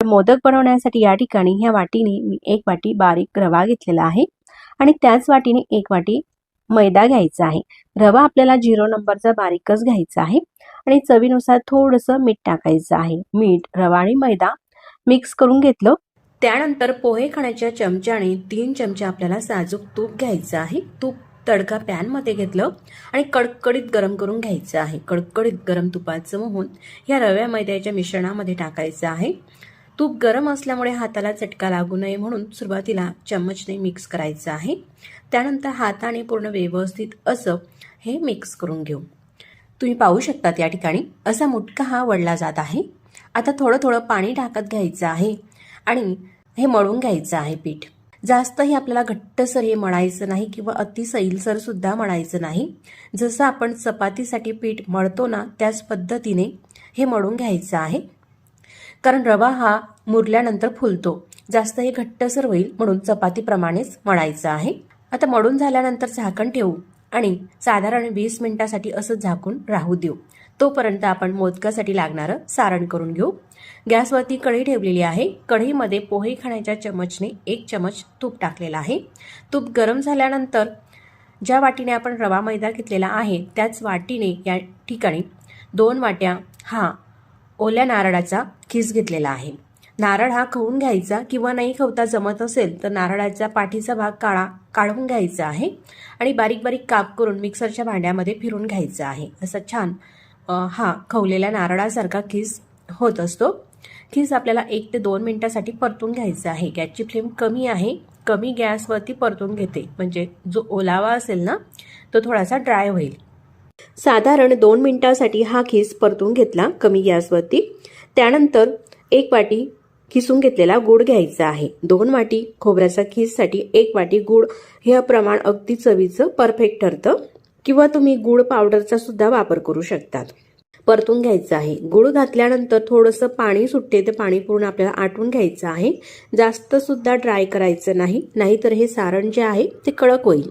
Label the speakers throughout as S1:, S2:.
S1: मोदक बनवण्यासाठी या ठिकाणी ह्या वाटीने मी एक वाटी बारीक रवा घेतलेला आहे आणि त्याच वाटीने एक वाटी मैदा घ्यायचा आहे. रवा आपल्याला झिरो नंबरचा बारीकच घ्यायचा आहे आणि चवीनुसार थोडंसं मीठ टाकायचं आहे. मीठ रवा आणि मैदा मिक्स करून घेतलं. त्यानंतर पोहे खाण्याच्या चमच्याने तीन चमचे आपल्याला साजूक तूप घ्यायचं आहे. तूप तडका पॅनमध्ये घेतलं आणि कडकडीत गरम करून घ्यायचं आहे. कडकडीत गरम तुपाचं मोहून या रव्या मैद्याच्या मिश्रणामध्ये टाकायचं आहे. तूप गरम असल्यामुळे हाताला चटका लागू नये म्हणून सुरुवातीला चम्मचने मिक्स करायचं आहे. त्यानंतर हाताने पूर्ण व्यवस्थित असं हे मिक्स करून घेऊ. तुम्ही पाहू शकता या ठिकाणी असा मुटका हा वळला जात आहे. आता थोडं थोडं पाणी टाकत घ्यायचं आहे आणि हे मळून घ्यायचं आहे पीठ. जास्तही आपल्याला घट्टसर हे मळायचं नाही किंवा अति सैलसर सुद्धा मळायचं नाही. जसं आपण चपातीसाठी पीठ मळतो ना त्याच पद्धतीने हे मळून घ्यायचं आहे. कारण रवा हा मुरल्यानंतर फुलतो. जास्त हे घट्टसर होईल म्हणून चपातीप्रमाणेच मळायचं आहे. आता मळून झाल्यानंतर झाकण ठेवू आणि साधारण वीस मिनिटासाठी असं झाकून राहू देऊ. तोपर्यंत आपण मोदकासाठी लागणारं सारण करून घेऊ. गॅसवरती कढई ठेवलेली आहे. कढईमध्ये पोहे खाण्याच्या चमचने एक चमच तूप टाकलेला आहे. तूप गरम झाल्यानंतर ज्या वाटीने आपण रवा मैदा घेतलेला आहे त्याच वाटीने या ठिकाणी दोन वाट्या हा ओल्या नारळाचा खीस घेतलेला आहे. नारळ हा खवून घ्यायचा किंवा नाही खवता जमत असेल तर नारळाचा पाठीचा भाग काळा काढून घ्यायचा आहे आणि बारीक बारीक काप करून मिक्सरच्या भांड्यामध्ये फिरून घ्यायचा आहे. असं छान हा खवलेल्या नारळासारखा खीस होत असतो. खीस आपल्याला एक ते दोन मिनिटासाठी परतून घ्यायचा आहे. गॅसची फ्लेम कमी आहे. कमी गॅसवरती परतून घेते. म्हणजे जो ओलावा असेल ना तो थोडासा ड्राय होईल. साधारण दोन मिनिटासाठी हा खीस परतून घेतला कमी गॅसवरती. त्यानंतर एक वाटी खिसून घेतलेला गूळ घ्यायचा आहे. दोन वाटी खोबऱ्याचा खीससाठी एक वाटी गूळ हे प्रमाण अगदी चवीचं परफेक्ट ठरतं. किंवा तुम्ही गूळ पावडरचा सुद्धा वापर करू शकतात. परतून घ्यायचं आहे. गूळ घातल्यानंतर थोडंसं पाणी सुटते ते पाणी पूर्ण आपल्याला आटून घ्यायचं आहे. जास्त सुद्धा ड्राय करायचं नाही. नाहीतर हे सारण जे आहे ते कडक होईल.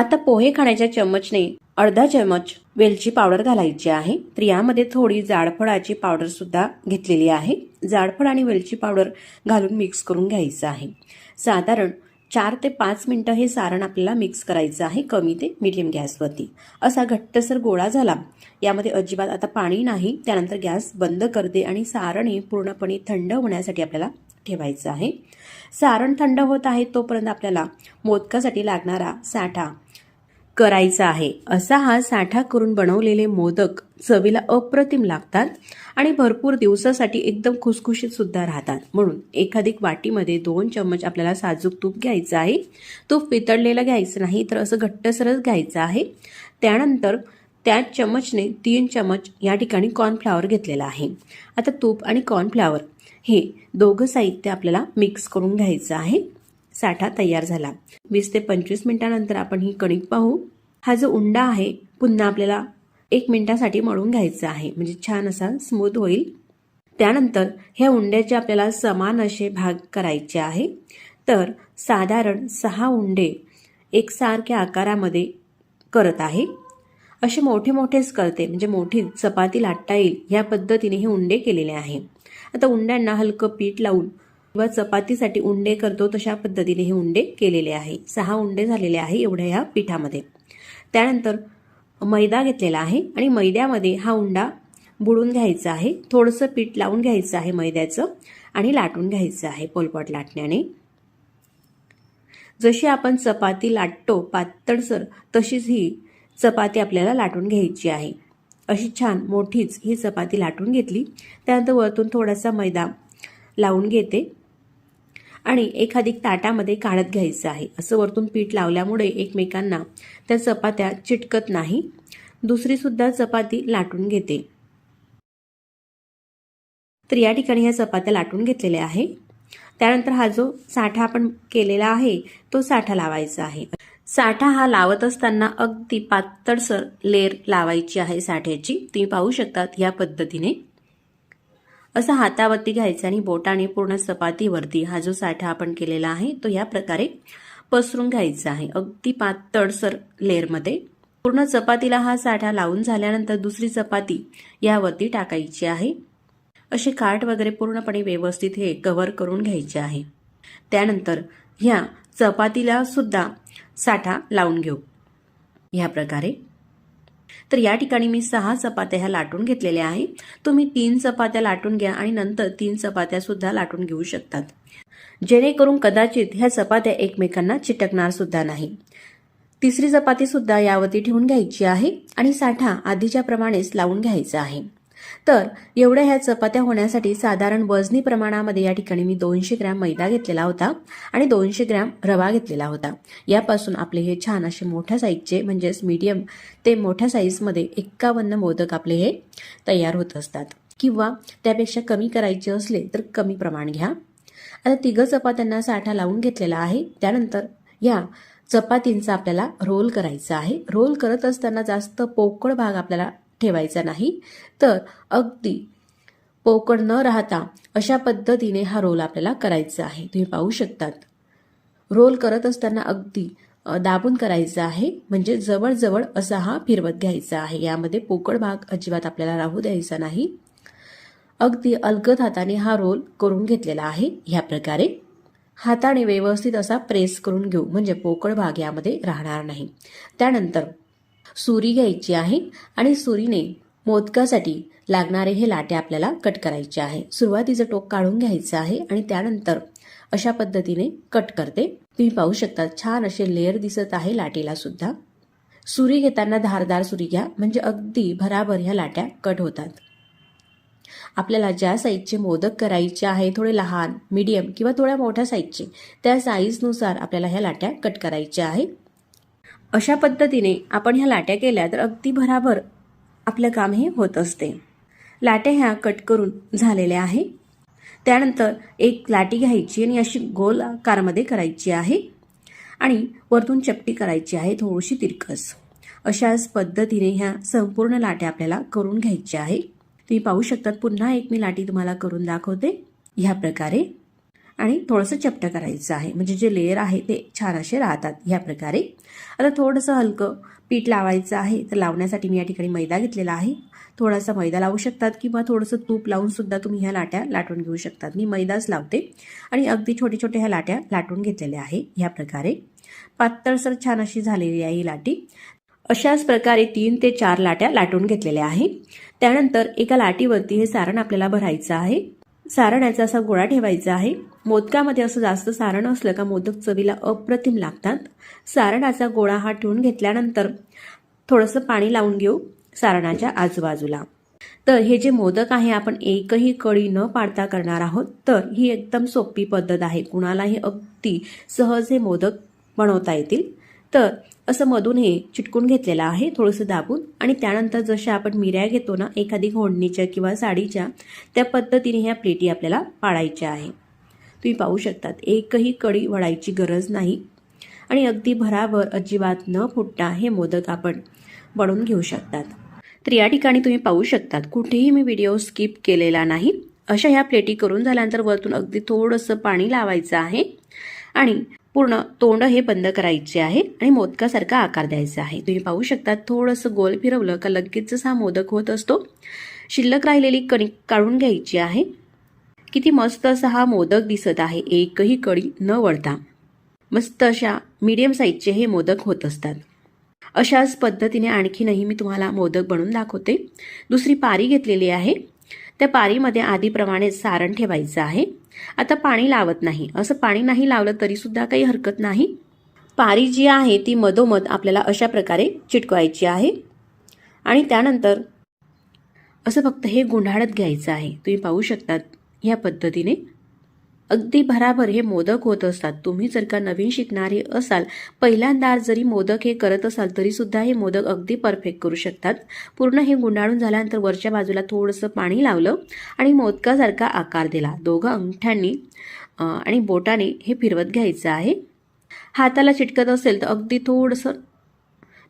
S1: आता पोहे खाण्याच्या चम्मचने अर्धा चम्मच वेलची पावडर घालायची आहे. तर यामध्ये थोडी जाडफळाची पावडर सुद्धा घेतलेली आहे. जाडफळ आणि वेलची पावडर घालून मिक्स करून घ्यायचं आहे. साधारण चार ते पाच मिनटं हे सारण आपल्याला मिक्स करायचं आहे कमी ते मिडियम गॅसवरती असा घट्टसर गोळा झाला यामध्ये अजिबात आता पाणी नाही. त्यानंतर गॅस बंद करते आणि सारण हे पूर्णपणे थंड होण्यासाठी आपल्याला ठेवायचं आहे. सारण थंड होत आहे तोपर्यंत आपल्याला मोदकासाठी लागणारा साठा करायचा आहे. असा हा साठा करून बनवलेले मोदक चवीला अप्रतिम लागतात आणि भरपूर दिवसासाठी एकदम खुसखुशीत सुद्धा राहतात. म्हणून एखादी वाटीमध्ये दोन चम्मच आपल्याला साजूक तूप घ्यायचं आहे. तूप पितळलेलं घ्यायचं नाही तर असं घट्टसरच घ्यायचं आहे. त्यानंतर त्याच चमचने तीन चमच या ठिकाणी कॉर्नफ्लावर घेतलेला आहे. आता तूप आणि कॉर्नफ्लावर हे दोघं साहित्य आपल्याला मिक्स करून घ्यायचं आहे. साठा तयार झाला. वीस ते पंचवीस मिनिटानंतर आपण ही कणिक पाहू. हा जो उंडा आहे पुन्हा आपल्याला एक मिनिटासाठी मळून घ्यायचा आहे. म्हणजे छान असा स्मूथ होईल. त्यानंतर ह्या उंड्याचे आपल्याला समान असे भाग करायचे आहे. तर साधारण सहा उंडे एकसारख्या आकारामध्ये करत आहे. असे मोठे मोठेच करते. म्हणजे मोठी चपाती लाटता येईल. ह्या पद्धतीने हे उंडे केलेले आहे. आता उंड्यांना हलकं पीठ लावून किंवा चपातीसाठी उंडे करतो तशा पद्धतीने हे उंडे केलेले आहे. सहा उंडे झालेले आहे एवढ्या ह्या पिठामध्ये. त्यानंतर मैदा घेतलेला आहे आणि मैद्यामध्ये हा उंडा बुडून घ्यायचा आहे. थोडंसं पीठ लावून घ्यायचं आहे मैद्याचं आणि लाटून घ्यायचं आहे पोलपट लाटण्याने. जशी आपण चपाती लाटतो पातळसर तशीच ही चपाती आपल्याला लाटून घ्यायची आहे. अशी छान मोठीच ही चपाती लाटून घेतली. त्यानंतर वरतून थोडासा मैदा लावून घेते. आणि एखादी ताटामध्ये काढत घ्यायचं आहे. असं वरतून पीठ लावल्यामुळे एकमेकांना त्या चपात्या चिटकत नाही. दुसरीसुद्धा चपाती लाटून घेते. तर या ठिकाणी ह्या चपात्या लाटून घेतलेल्या आहे. त्यानंतर हा जो साठा आपण केलेला आहे तो साठा लावायचा आहे. साठा हा लावत असताना अगदी पातळसर लेअर लावायची आहे साठ्याची. तुम्ही पाहू शकतात या पद्धतीने. असं हातावरती घ्यायचं आणि बोटाने पूर्ण चपातीवरती हा जो साठा आपण केलेला आहे तो या प्रकारे पसरून घ्यायचा आहे. अगदी पातळसर लेअरमध्ये. पूर्ण चपातीला हा साठा लावून झाल्यानंतर दुसरी चपाती यावरती टाकायची आहे. असे काठ वगैरे पूर्णपणे व्यवस्थित हे कव्हर करून घ्यायचे आहे. त्यानंतर ह्या चपातीला सुद्धा साठा लावून घेऊ. ह्या प्रकारे. तर या ठिकाणी मी सहा चपात्या ह्या लाटून घेतलेल्या आहे. तुम्ही तीन चपात्या लाटून घ्या आणि नंतर तीन चपात्या सुद्धा लाटून घेऊ शकतात. जेणेकरून कदाचित ह्या चपात्या एकमेकांना चिटकणार सुद्धा नाही. तिसरी चपाती सुद्धा यावरती ठेवून घ्यायची आहे आणि साठा आधीच्या प्रमाणेच लावून घ्यायचा आहे. तर एवढ्या ह्या चपात्या होण्यासाठी साधारण वजनी प्रमाणामध्ये या ठिकाणी मी दोनशे ग्रॅम मैदा घेतलेला होता आणि दोनशे ग्रॅम रवा घेतलेला होता. यापासून आपले हे छान असे मोठ्या साईजचे म्हणजेच मीडियम ते मोठ्या साईजमध्ये एक्कावन्न मोदक आपले हे तयार होत असतात. किंवा त्यापेक्षा कमी करायचे असले तर कमी प्रमाण घ्या. आता तिघं चपात्यांना साठा लावून घेतलेला आहे. त्यानंतर या चपातींचा आपल्याला रोल करायचा आहे. रोल करत असताना जास्त पोकळ भाग आपल्याला ठेवायचा नाही. तर अगदी पोकळ न राहता अशा पद्धतीने हा रोल आपल्याला करायचा आहे. तुम्ही पाहू शकतात. रोल करत असताना अगदी दाबून करायचा आहे. म्हणजे जवळजवळ असा हा फिरवत घ्यायचा आहे. यामध्ये पोकळ भाग अजिबात आपल्याला राहू द्यायचा नाही. अगदी अलगद हाताने हा रोल करून घेतलेला आहे. ह्या प्रकारे हाताने व्यवस्थित असा प्रेस करून घेऊ. म्हणजे पोकळ भाग यामध्ये राहणार नाही. त्यानंतर सुरी घ्यायची आहे आणि सुरीने मोदकासाठी लागणारे हे लाटे आपल्याला कट करायचे आहे. सुरुवातीचं टोक काढून घ्यायचं आहे आणि त्यानंतर अशा पद्धतीने कट करते. तुम्ही पाहू शकता छान असे लेअर दिसत आहे लाटेला सुद्धा. सुरी घेताना धारदार सुरी घ्या म्हणजे अगदी भराभर ह्या लाट्या कट होतात. आपल्याला ज्या साईजचे मोदक करायचे आहे थोडे लहान मीडियम किंवा थोड्या मोठ्या साईजचे त्या साईजनुसार आपल्याला ह्या लाट्या कट करायच्या आहे अशा पद्धतीने आपण ह्या लाट्या केल्या तर अगदी भराभर आपलं काम हे होत असते. लाट्या ह्या कट करून झालेल्या आहे. त्यानंतर एक लाटी घ्यायची आणि अशी गोल आकारमध्ये करायची आहे. आणि वरतून चपटी करायची आहे थोडीशी तिरकस. अशाच पद्धतीने ह्या संपूर्ण लाट्या आपल्याला करून घ्यायच्या आहे. तुम्ही पाहू शकतात पुन्हा एक मी लाटी तुम्हाला करून दाखवते. ह्या प्रकारे. आणि थोडंसं चपटं करायचं आहे. म्हणजे जे लेअर आहे ते छान असे राहतात ह्या प्रकारे. आता थोडंसं हलकं पीठ लावायचं आहे. तर लावण्यासाठी मी या ठिकाणी मैदा घेतलेला आहे. थोडासा मैदा लावू शकतात किंवा थोडंसं तूप लावूनसुद्धा तुम्ही ह्या लाट्या लाटून घेऊ शकतात. मी मैदाच लावते आणि अगदी छोटे छोटे ह्या लाट्या लाटून घेतलेल्या आहे ह्या प्रकारे. पातळसर छान अशी झालेली आहे ही लाटी. अशाच प्रकारे तीन ते चार लाट्या लाटून घेतलेल्या आहे. त्यानंतर एका लाटीवरती हे सारण आपल्याला भरायचं आहे. सारणाचा असा गोळा ठेवायचा आहे. मोदकामध्ये असं जास्त सारण असलं का मोदक चवीला अप्रतिम लागतात. सारणाचा गोळा हा ठेवून घेतल्यानंतर थोडंसं पाणी लावून घेऊ सारणाच्या आजूबाजूला. तर हे जे मोदक आहे आपण एकही कळी न पाडता करणार आहोत तर ही एकदम सोपी पद्धत आहे. कुणालाही अगदी सहज हे मोदक बनवता येतील. तर असं मधून हे चिटकून घेतलेलं आहे थोडंसं दाबून. आणि त्यानंतर जशा आपण मिऱ्या घेतो ना एखादी घोडणीच्या किंवा साडीच्या त्या पद्धतीने ह्या प्लेटी आपल्याला पाडायच्या आहे. तुम्ही पाहू शकतात. एकही कडी वळायची गरज नाही. आणि अगदी भराभर अजिबात न फुटता हे मोदक आपण बनवून घेऊ शकतात. तर या ठिकाणी तुम्ही पाहू शकतात कुठेही मी व्हिडिओ स्किप केलेला नाही. अशा ह्या प्लेटी करून झाल्यानंतर वरतून अगदी थोडंसं पाणी लावायचं आहे. आणि पूर्ण तोंड हे बंद करायचे आहे आणि मोदकासारखा आकार द्यायचा आहे. तुम्ही पाहू शकता थोडंसं गोल फिरवलं का लगेचच हा मोदक होत असतो. शिल्लक राहिलेली कणिक काढून घ्यायची आहे. किती मस्त असा हा मोदक दिसत आहे एकही कडी न वळता. मस्त अशा मीडियम साईजचे हे मोदक होत असतात. अशाच पद्धतीने आणखीनही मी तुम्हाला मोदक बनवून दाखवते. दुसरी पारी घेतलेली आहे. त्या पारीमध्ये आधीप्रमाणे सारण ठेवायचं आहे. आता पाणी लावत नाही. असं पाणी नाही लावलं तरीसुद्धा काही हरकत नाही. पारी जी आहे ती मधोमध आपल्याला अशा प्रकारे चिटकवायची आहे. आणि त्यानंतर असं फक्त हे गुंढाळत घ्यायचं आहे. तुम्ही पाहू शकतात. ह्या पद्धतीने. अगदी भराभर हे मोदक होत असतात. तुम्ही जर का नवीन शिकणारे असाल पहिल्यांदा जरी मोदक हे करत असाल तरी सुद्धा हे मोदक अगदी परफेक्ट करू शकतात. पूर्ण हे गुंडाळून झाल्यानंतर वरच्या बाजूला थोडंसं पाणी लावलं आणि मोदकासारखा आकार दिला. दोघं अंगठ्यांनी आणि बोटाने हे फिरवत घ्यायचं आहे. हाताला चिटकत असेल तर अगदी थोडंसं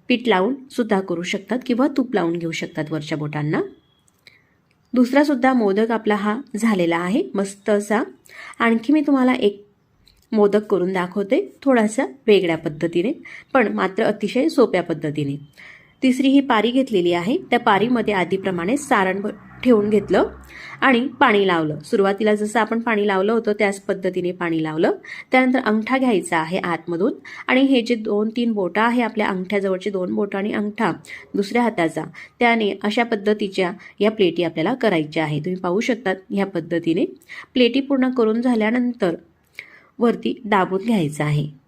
S1: पीठ लावून सुद्धा करू शकतात किंवा तूप लावून घेऊ शकतात वरच्या बोटांना. दुसरा सुद्धा मोदक आपला हा झालेला आहे मस्त असा. आणखी मी तुम्हाला एक मोदक करून दाखवते थोडासा वेगळ्या पद्धतीने पण मात्र अतिशय सोप्या पद्धतीने. तिसरी ही पारी घेतलेली आहे. त्या पारीमध्ये आधीप्रमाणे सारण ठेवून घेतलं आणि पाणी लावलं. सुरुवातीला जसं आपण पाणी लावलं होतं त्याच पद्धतीने पाणी लावलं. त्यानंतर अंगठा घ्यायचा आहे आतमधून आणि हे जे दोन तीन बोटं आहे आपल्या अंगठ्याजवळचे दोन बोटं आणि अंगठा दुसऱ्या हाताचा त्याने अशा पद्धतीच्या या प्लेटी आपल्याला करायच्या आहे तुम्ही पाहू शकतात ह्या पद्धतीने. प्लेटी पूर्ण करून झाल्यानंतर वरती दाबून घ्यायचं आहे.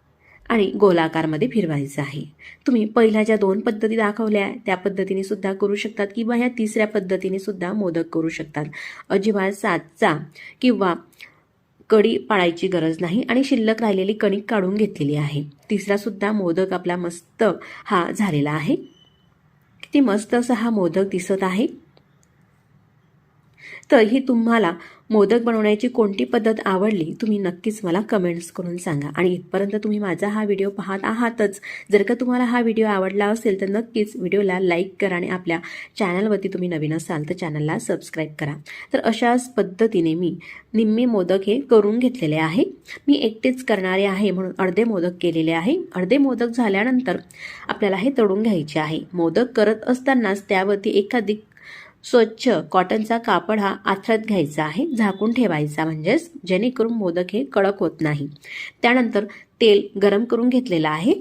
S1: आणि गोलाकारमध्ये फिरवायचं आहे. तुम्ही पहिल्या ज्या दोन पद्धती दाखवल्या त्या पद्धतीने सुद्धा करू शकतात किंवा ह्या तिसऱ्या पद्धतीने सुद्धा मोदक करू शकतात. अजिबात सातचा किंवा कडी पाळायची गरज नाही आणि शिल्लक राहिलेली कणिक काढून घेतलेली आहे. तिसरासुद्धा मोदक आपला मस्त हा झालेला आहे. किती मस्त असा हा मोदक दिसत आहे. तर ही तुम्हाला मोदक बनवण्याची कोणती पद्धत आवडली तुम्ही नक्कीच मला कमेंट्स करून सांगा. आणि इथपर्यंत तुम्ही माझा हा व्हिडिओ पाहत आहातच. जर का तुम्हाला हा व्हिडिओ आवडला असेल तर नक्कीच व्हिडिओला लाईक करा आणि आपल्या चॅनलवरती तुम्ही नवीन असाल तर चॅनलला सबस्क्राईब करा. तर अशाच पद्धतीने मी निम्मे मोदक हे करून घेतलेले आहे. मी एकटेच करणारे आहे म्हणून अर्धे मोदक केलेले आहे. अर्धे मोदक झाल्यानंतर आपल्याला हे तळून घ्यायचे आहे. मोदक करत असतानाच त्यावरती एखादी स्वच्छ कॉटनचा कापड हा आथरत घ्यायचा आहे झाकून ठेवायचा म्हणजेच जेणेकरून मोदक हे कडक होत नाही. त्यानंतर तेल गरम करून घेतलेलं आहे.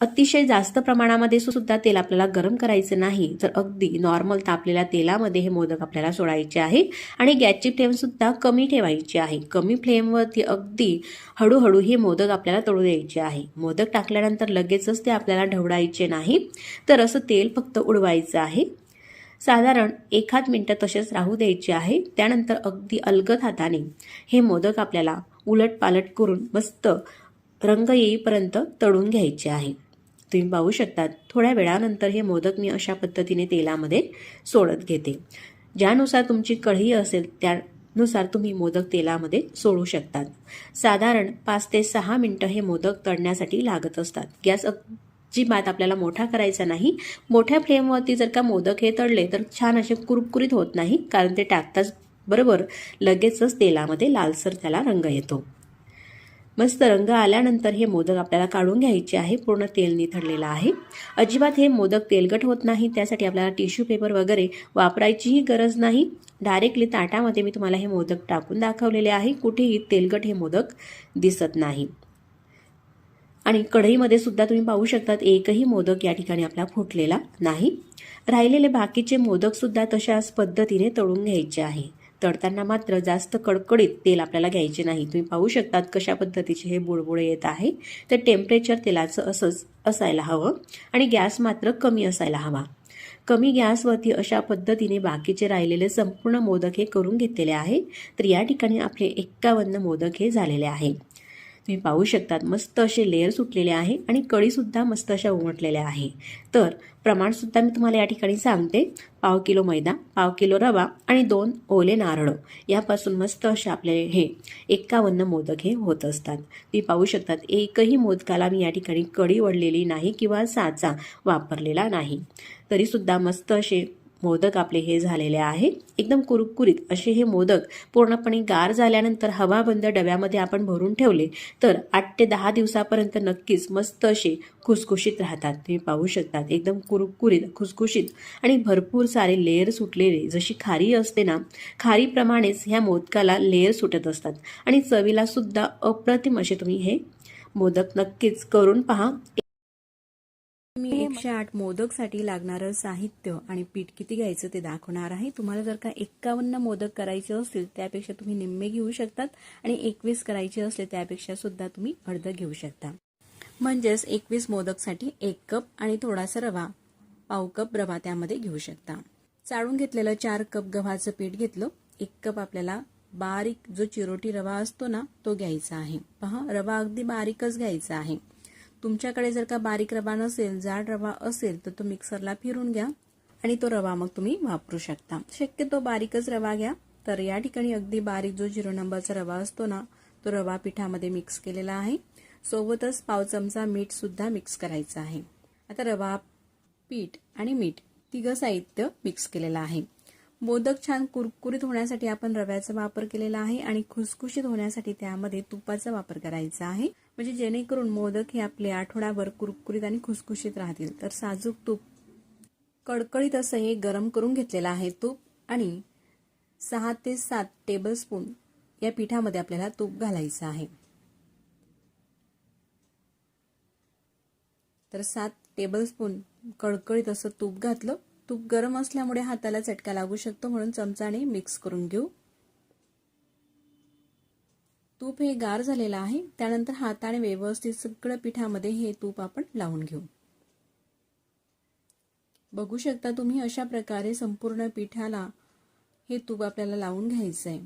S1: अतिशय जास्त प्रमाणामध्ये सुद्धा तेल आपल्याला गरम करायचं नाही तर अगदी नॉर्मल तापलेल्या तेलामध्ये हे मोदक आपल्याला सोडायचे आहे आणि गॅसची फ्लेमसुद्धा कमी ठेवायची आहे. कमी फ्लेमवरती अगदी हळूहळू हे मोदक आपल्याला तळू द्यायचे आहे. मोदक टाकल्यानंतर लगेचच ते आपल्याला ढवडायचे नाही तर असं तेल फक्त उडवायचं आहे. साधारण एखाद मिनटं तसेच राहू द्यायचे आहे. त्यानंतर अगदी अलगद हाताने हे मोदक आपल्याला उलट पालट करून मस्त रंग येईपर्यंत तळून घ्यायचे आहे. तुम्ही पाहू शकतात थोड्या वेळानंतर हे मोदक मी अशा पद्धतीने तेलामध्ये सोडत घेते. ज्यानुसार तुमची कढई असेल त्यानुसार तुम्ही मोदक तेलामध्ये सोडू शकतात. साधारण पाच ते सहा मिनटं हे मोदक तळण्यासाठी लागत असतात. गॅस अजिबात आपल्याला मोठा करायचा नाही. मोठ्या फ्लेमवरती जर का मोदक हे तळले तर छान असे कुरकुरीत होत नाही कारण ते टाकताच बरोबर लगेचच तेलामध्ये लालसर त्याला रंग येतो. मस्त रंग आल्यानंतर हे मोदक आपल्याला काढून घ्यायचे आहे पूर्ण तेल निथळलेलं आहे. अजिबात हे मोदक तेलगट होत नाही त्यासाठी आपल्याला टिश्यू पेपर वगैरे वापरायचीही गरज नाही. डायरेक्टली ताटामध्ये मी तुम्हाला हे मोदक टाकून दाखवलेले आहे कुठेही तेलगट हे मोदक दिसत नाही. आणि कढईमध्ये सुद्धा तुम्ही पाहू शकतात एकही मोदक या ठिकाणी आपला फुटलेला नाही. राहिलेले बाकीचे मोदकसुद्धा तशाच पद्धतीने तळून घ्यायचे आहे. तळताना मात्र जास्त कडकडीत तेल आपल्याला घ्यायचे नाही. तुम्ही पाहू शकतात कशा पद्धतीचे हे बुडबुडे येत आहे. तर टेम्परेचर तेलाचं असंच असायला हवं आणि गॅस मात्र कमी असायला हवा. कमी गॅसवरती अशा पद्धतीने बाकीचे राहिलेले संपूर्ण मोदक हे करून घेतलेले आहे. तर या ठिकाणी आपले एक्कावन्न मोदक हे झालेले आहे. तुम्ही पाहू शकतात मस्त असे लेअर सुटलेले आहे आणि कळीसुद्धा मस्त अशा उमटलेल्या आहे. तर प्रमाणसुद्धा मी तुम्हाला या ठिकाणी सांगते. पाव किलो मैदा पाव किलो रवा आणि दोन ओले नारळ. यापासून मस्त असे आपले हे एक्कावन्न मोदक हे होत असतात. तुम्ही पाहू शकतात एकही मोदकाला मी या ठिकाणी कडी वडलेली नाही किंवा साचा वापरलेला नाही. तरीसुद्धा मस्त असे मोदक आपले हे झालेले आहे. एकदम कुरकुरीत असे हे मोदक पूर्णपणे गार झाल्यानंतर हवाबंद डब्यामध्ये आपण भरून ठेवले तर आठ ते दहा दिवसापर्यंत नक्कीच मस्त असे खुसखुशीत राहतात. तुम्ही पाहू शकतात. एकदम कुरकुरीत खुसखुशीत आणि भरपूर सारे लेअर सुटलेले. जशी खारी असते ना खारीप्रमाणेच ह्या मोदकाला लेअर सुटत असतात. आणि चवीला सुद्धा अप्रतिम असे तुम्ही हे मोदक नक्कीच करून पहा. मी एकशे आठ मोदकसाठी लागणारं साहित्य आणि पीठ किती घ्यायचं ते दाखवणार आहे. तुम्हाला जर का एक्कावन्न मोदक करायचे असतील त्यापेक्षा तुम्ही निम्मे घेऊ शकतात आणि एकवीस करायचे असले त्यापेक्षा सुद्धा तुम्ही अर्ध घेऊ शकता. म्हणजेच एकवीस मोदकसाठी एक कप आणि थोडासा रवा पाव कप रवा त्यामध्ये घेऊ शकता. चाळून घेतलेलं चार कप गव्हाचं पीठ घेतलं. एक कप आपल्याला बारीक जो चिरोटी रवा असतो ना तो घ्यायचा आहे. पहा रवा अगदी बारीकच घ्यायचा आहे. तुमच्याकडे जर का बारीक रवा नसेल जाड रवा असेल तर तो मिक्सरला फिरून घ्या आणि तो रवा मग तुम्ही वापरू शकता. शक्यतो बारीकच रवा घ्या. तर या ठिकाणी अगदी बारीक जो झिरो नंबरचा रवा असतो ना तो रवा पिठामध्ये मिक्स केलेला आहे. सोबतच पाव चमचा मीठ सुद्धा मिक्स करायचं आहे. आता रवा पीठ आणि मीठ तिघं साहित्य मिक्स केलेलं आहे. मोदक छान कुरकुरीत होण्यासाठी आपण रव्याचा वापर केलेला आहे आणि खुसखुशीत होण्यासाठी त्यामध्ये तुपाचा वापर करायचा आहे. म्हणजे जेणेकरून मोदक हे आपले आठवडाभर कुरकुरीत आणि खुसखुशीत राहतील. तर साजूक तूप कडकडीत असं हे गरम करून घेतलेलं आहे तूप आणि सहा ते सात टेबलस्पून या पिठामध्ये आपल्याला तूप घालायचं आहे. तर सात टेबलस्पून कडकडीत असं तूप घातलं. तूप गरम असल्यामुळे हाताला चटका लागू शकतो म्हणून चमचाने मिक्स करून घेऊ. तूप हे गार झालेलं आहे. त्यानंतर हाताने व्यवस्थित सगळं पिठामध्ये हे तूप आपण लावून घेऊ. बघू शकता तुम्ही अशा प्रकारे संपूर्ण पिठाला हे तूप आपल्याला लावून घ्यायचं आहे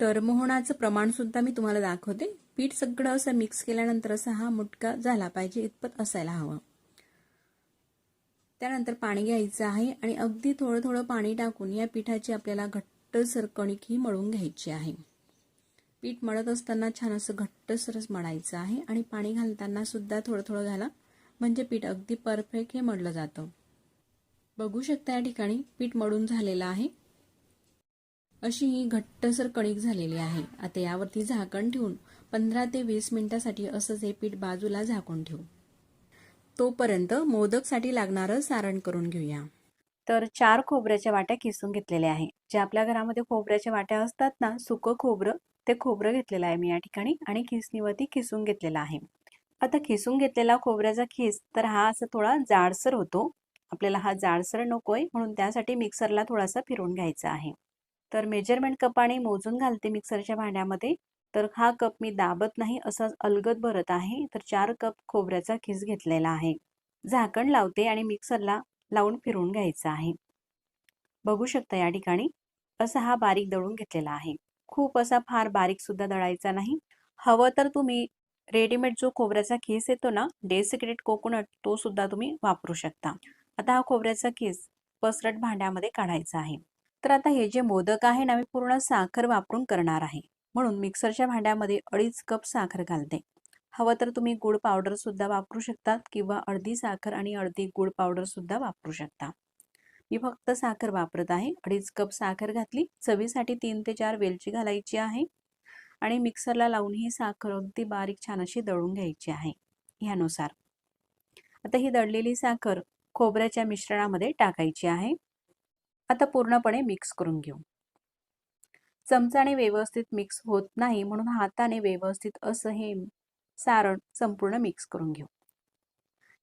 S1: तर मोहनाचं मी तुम्हाला दाखवते. पीठ सगळं असं मिक्स केल्यानंतर असा हा मुटका झाला पाहिजे इतपत असायला हवा. त्यानंतर पाणी घ्यायचं आहे आणि अगदी थोडं थोडं पाणी टाकून या पिठाची आपल्याला घट्ट सरकणिक ही मळून घ्यायची आहे. पीठ मळत असताना छान असं घट्टसरच मळायचं आहे आणि पाणी घालताना सुद्धा थोडं थोडं घाला. म्हणजे पीठ अगदी परफेक्ट हे मळलं जातं. बघू शकता या ठिकाणी पीठ मळून झालेलं आहे. अशी ही घट्टसर कणिक झालेली आहे. आता यावरती झाकण ठेवून पंधरा ते वीस मिनिटासाठी असंच हे पीठ बाजूला झाकून ठेवू. तोपर्यंत मोदकसाठी लागणारं सारण करून घेऊया. तर चार खोबऱ्याच्या वाट्या किसून घेतलेल्या आहे. जे आपल्या घरामध्ये खोबऱ्याच्या वाट्या असतात ना सुकं खोबरं ते खोबरं घेतलेलं आहे मी या ठिकाणी आणि खिसणीवरती खिसून घेतलेला आहे. आता खिसून घेतलेला खोबऱ्याचा खिस तर हा असं थोडा जाडसर होतो. आपल्याला हा जाडसर नकोय म्हणून त्यासाठी मिक्सरला थोडासा फिरवून घ्यायचा आहे. तर मेजरमेंट कपाने मोजून घालते मिक्सरच्या भांड्यामध्ये. तर हा कप मी दाबत नाही असा अलगद भरत आहे. तर चार कप खोबऱ्याचा खिस घेतलेला आहे. झाकण लावते आणि मिक्सरला लावून फिरवून घ्यायचा आहे. बघू शकता या ठिकाणी असा हा बारीक दळून घेतलेला आहे. खूप असा फार बारीक सुद्धा दळायचा नाही. हवं तर तुम्ही रेडीमेड जो खोबऱ्याचा खिस येतो ना डे सिक्रेट कोकोनट तो सुद्धा तुम्ही वापरू शकता. आता हा खोबऱ्याचा खिस पसरट भांड्यामध्ये काढायचा आहे. तर आता हे जे मोदक आहे ना मी पूर्ण साखर वापरून करणार आहे. म्हणून मिक्सरच्या भांड्यामध्ये अडीच कप साखर घालते. हवं तर तुम्ही गुळ पावडर सुद्धा वापरू शकतात किंवा अर्धी साखर आणि अर्धी गुळ पावडर सुद्धा वापरू शकता. मी फक्त साखर वापरत आहे. अडीच कप साखर घातली. चवीसाठी तीन ते चार वेलची घालायची आहे. आणि मिक्सरला लावून ही साखर अगदी बारीक छान अशी दळून घ्यायची आहे. ह्यानुसार. आता ही दळलेली साखर खोबऱ्याच्या मिश्रणामध्ये टाकायची आहे. आता पूर्णपणे मिक्स करून घेऊ. चमचाने व्यवस्थित मिक्स होत नाही म्हणून हाताने व्यवस्थित असं हे सारण संपूर्ण मिक्स करून घेऊ.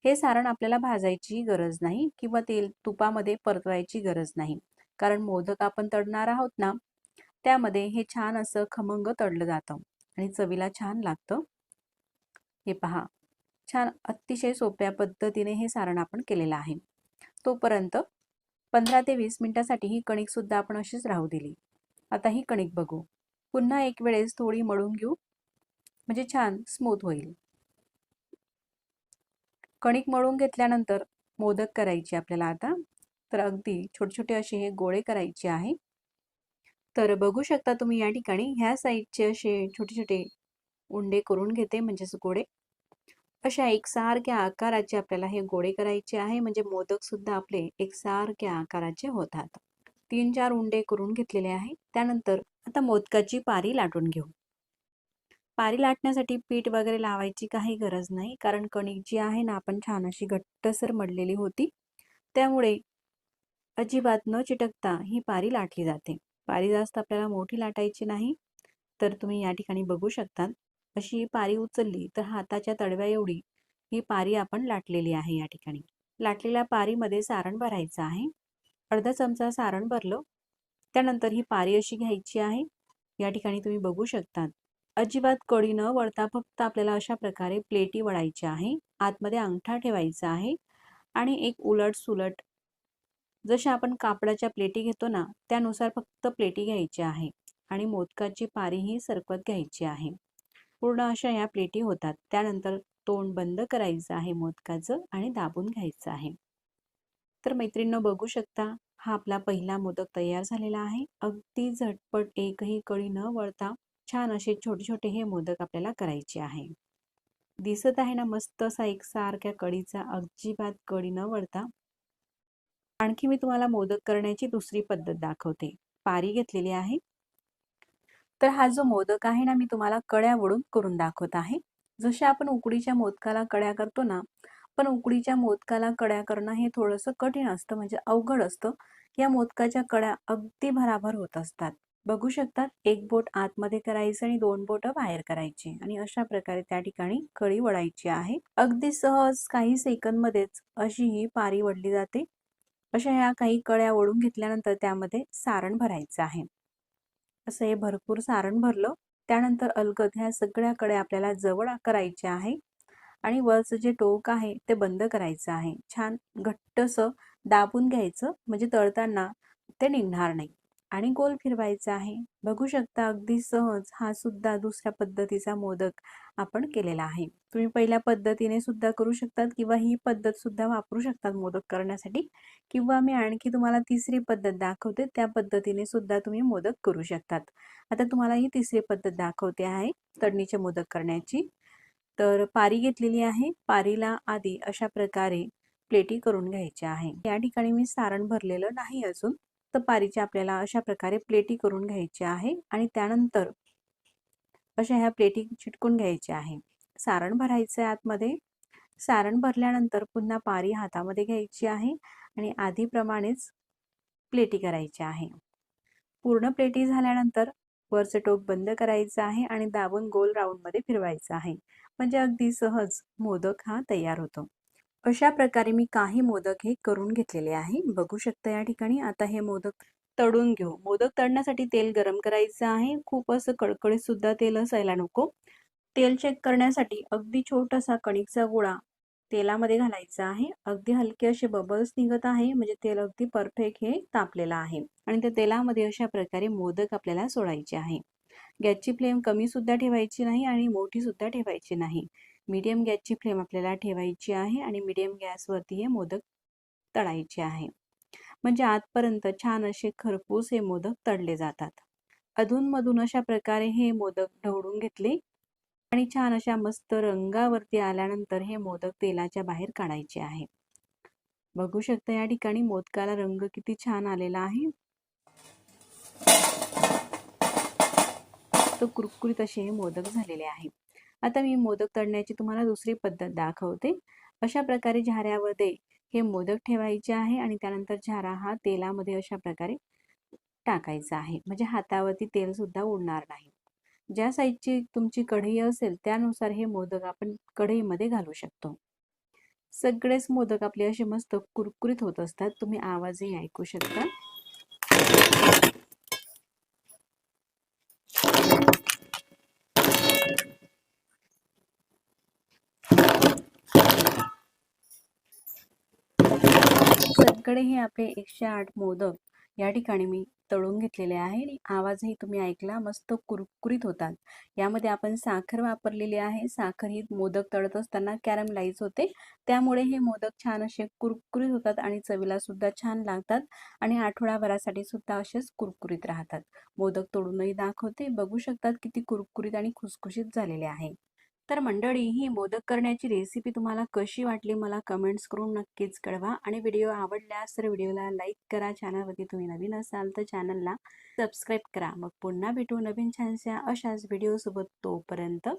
S1: हे सारण आपल्याला भाजायची गरज नाही किंवा तेल तुपामध्ये परतवायची गरज नाही. कारण मोदक आपण तळणार आहोत ना त्यामध्ये हे छान असं खमंग तळलं जातं आणि चवीला छान लागतं. हे पहा छान अतिशय सोप्या पद्धतीने हे सारण आपण केलेलं आहे. तोपर्यंत पंधरा ते वीस मिनिटासाठी ही कणिक सुद्धा आपण अशीच राहू दिली. आता ही कणिक बघू. पुन्हा एक वेळेस थोडी मळून घेऊ. म्हणजे छान स्मूथ होईल. कणिक मळून घेतल्यानंतर मोदक करायचे आपल्याला आता. तर अगदी छोटे छोटे असे हे गोळे करायचे आहे. तर बघू शकता तुम्ही या ठिकाणी. ह्या साईडचे असे छोटे छोटे उंडे करून घेते म्हणजेच गोळे. अशा एकसारख्या आकाराचे आपल्याला हे गोळे करायचे आहे. म्हणजे मोदक सुद्धा आपले एकसारख्या आकाराचे होतात. तीन चार उंडे करून घेतलेले आहे. त्यानंतर आता मोदकाची पारी लाटून घेऊ. पारी लाटण्यासाठी पीठ वगैरे लावायची काही गरज नाही. कारण कणिक जी आहे ना आपण छान अशी घट्टसर मडलेली होती. त्यामुळे अजिबात न चिटकता ही पारी लाटली जाते. पारी जास्त आपल्याला मोठी लाटायची नाही तर तुम्ही या ठिकाणी बघू शकता अशी पारी उचलली तर हाताच्या तडव्या एवढी ही पारी आपण लाटलेली आहे या ठिकाणी. लाटलेल्या पारीमध्ये सारण भरायचं आहे. अर्धा चमचा सारण भरलं. त्यानंतर ही पारी अशी घ्यायची आहे. या ठिकाणी तुम्ही बघू शकतात. अजिबात कडी न वळता फक्त आपल्याला अशा प्रकारे प्लेटी वळायच्या आहे. आतमध्ये अंगठा ठेवायचा आहे आणि एक उलट सुलट जशा आपण कापडाच्या प्लेटी घेतो ना त्यानुसार फक्त प्लेटी घ्यायची आहे आणि मोदकाची पारी ही सरकवत घ्यायची आहे. पूर्ण अशा या प्लेटी होतात. त्यानंतर तोंड बंद करायचं आहे मोदकाचं आणि दाबून घ्यायचं आहे. तर मैत्रिणीनं बघू शकता हा आपला पहिला मोदक तयार झालेला आहे. अगदी झटपट एकही कळी न वळता छान असे छोटे छोटे हे मोदक आपल्याला करायचे आहे. दिसत आहे ना मस्त असा एकसारख्या कढीचा अजिबात कडी न वळता. आणखी मी तुम्हाला मोदक करण्याची दुसरी पद्धत दाखवते. पारी घेतलेली आहे. तर हा जो मोदक आहे ना मी तुम्हाला कड्या वळून करून दाखवत आहे. जसे आपण उकडीच्या मोदकाला कड्या करतो ना पण उकडीच्या मोदकाला कड्या करणं हे थोडंसं कठीण असतं म्हणजे अवघड असतं. या मोदकाच्या कड्या अगदी भराभर होत असतात. बघू शकतात एक बोट आतमध्ये करायचं आणि दोन बोट बाहेर करायची आणि अशा प्रकारे त्या ठिकाणी कळी वडायची आहे. अगदी सहज काही सेकंदमध्येच अशी ही पारी वडली जाते. अशा ह्या काही कळ्या ओढून घेतल्यानंतर त्यामध्ये सारण भरायचं आहे. असं हे भरपूर सारण भरलं त्यानंतर अलगद ह्या सगळ्या कड्या आपल्याला जवळ करायच्या आहे आणि वरचं जे टोक आहे ते बंद करायचं आहे. छान घट्टसं दाबून घ्यायचं म्हणजे तळताना ते निघणार नाही. आणि गोल फिरवायचा आहे. बघू शकता अगदी सहज हा सुद्धा दुसऱ्या पद्धतीचा मोदक आपण केलेला आहे. तुम्ही पहिल्या पद्धतीने सुद्धा करू शकतात किंवा ही पद्धत सुद्धा वापरू शकतात मोदक करण्यासाठी. किंवा मी आणखी तुम्हाला तिसरी पद्धत दाखवते. त्या पद्धतीने सुद्धा तुम्ही मोदक करू शकतात. आता तुम्हाला ही तिसरी पद्धत दाखवते आहे तडणीचे मोदक करण्याची. तर पारी घेतलेली आहे. पारीला आधी अशा प्रकारे प्लेटी करून घ्यायच्या आहे. या ठिकाणी मी सारण भरलेलं नाही अजून. पारीचे आपल्याला अशा प्रकारे प्लेटी करून घ्यायची आहे आणि त्यानंतर अशा ह्या प्लेटी चिटकून घ्यायच्या आहे. सारण भरायचं आहे आतमध्ये. सारण भरल्यानंतर पुन्हा पारी हातामध्ये घ्यायची आहे आणि आधीप्रमाणेच प्लेटी करायची आहे. पूर्ण प्लेटी झाल्यानंतर वरचं टोक बंद करायचं आहे आणि दाबून गोल राऊंडमध्ये फिरवायचं आहे. म्हणजे अगदी सहज मोदक हा तयार होतो. अशा प्रकारे मी काही मोदक हे करून घेतलेले आहे. बघू शकता या ठिकाणी. आता हे मोदक तळून घेऊ. मोदक तळण्यासाठी तेल गरम करायचं आहे. खूप असं कडकडीत सुद्धा तेल असायला नको. तेल चेक करण्यासाठी अगदी छोटासा कणिकचा गोळा तेलामध्ये घालायचा आहे. अगदी हलके असे बबल्स निघत आहे. म्हणजे तेल अगदी परफेक्ट हे तापलेलं आहे. आणि त्या तेलामध्ये अशा प्रकारे मोदक आपल्याला सोडायचे आहे. गॅसची फ्लेम कमी सुद्धा ठेवायची नाही आणि मोठी सुद्धा ठेवायची नाही. मीडियम गॅसची फ्लेम आपल्याला ठेवायची आहे आणि मीडियम गॅसवरती हे मोदक तळायचे आहे. म्हणजे आतपर्यंत छान असे खरपूस हे मोदक तळले जातात. अधूनमधून अशा प्रकारे हे मोदक ढवळून घेतले आणि छान अशा मस्त रंगावरती आल्यानंतर हे मोदक तेलाच्या बाहेर काढायचे आहे. बघू शकता या ठिकाणी मोदकाला रंग किती छान आलेला आहे. तो कुरकुरीत असे हे मोदक झालेले आहे. आता मी मोदक तळण्याची तुम्हाला दुसरी पद्धत दाखवते. अशा प्रकारे झाऱ्यामध्ये हे मोदक ठेवायचे आहे आणि त्यानंतर झारा हा तेलामध्ये अशा प्रकारे टाकायचा आहे. म्हणजे हातावरती तेल सुद्धा उडणार नाही. ज्या साईजची तुमची कढई असेल त्यानुसार हे मोदक आपण कढईमध्ये घालू शकतो. सगळेच मोदक आपले असे मस्त कुरकुरीत होत असतात. तुम्ही आवाजही ऐकू शकता. सगळे हे आपले एकशे आठ मोदक या ठिकाणी मी तळून घेतलेले आहे. आणि आवाजही तुम्ही ऐकला मस्त कुरकुरीत होतात. यामध्ये आपण साखर वापरलेली आहे. साखर ही मोदक तळत असताना कॅरमलाईज होते. त्यामुळे हे मोदक छान असे कुरकुरीत होतात आणि चवीला सुद्धा छान लागतात आणि आठवडाभरासाठी सुद्धा असेच कुरकुरीत राहतात. मोदक तोडूनही दाखवते. बघू शकतात किती कुरकुरीत आणि खुसखुशीत झालेले आहे. तर मंडळी ही मोदक करण्याची रेसिपी तुम्हाला कशी वाटली मला कमेंट्स करून नक्कीच कळवा आणि व्हिडिओ आवडल्यास तर व्हिडिओला लाईक करा. चॅनलवरती तुम्ही नवीन असाल तर चॅनलला सबस्क्राईब करा. मग पुन्हा भेटू नवीन छानशा अशाच व्हिडिओसोबत तोपर्यंत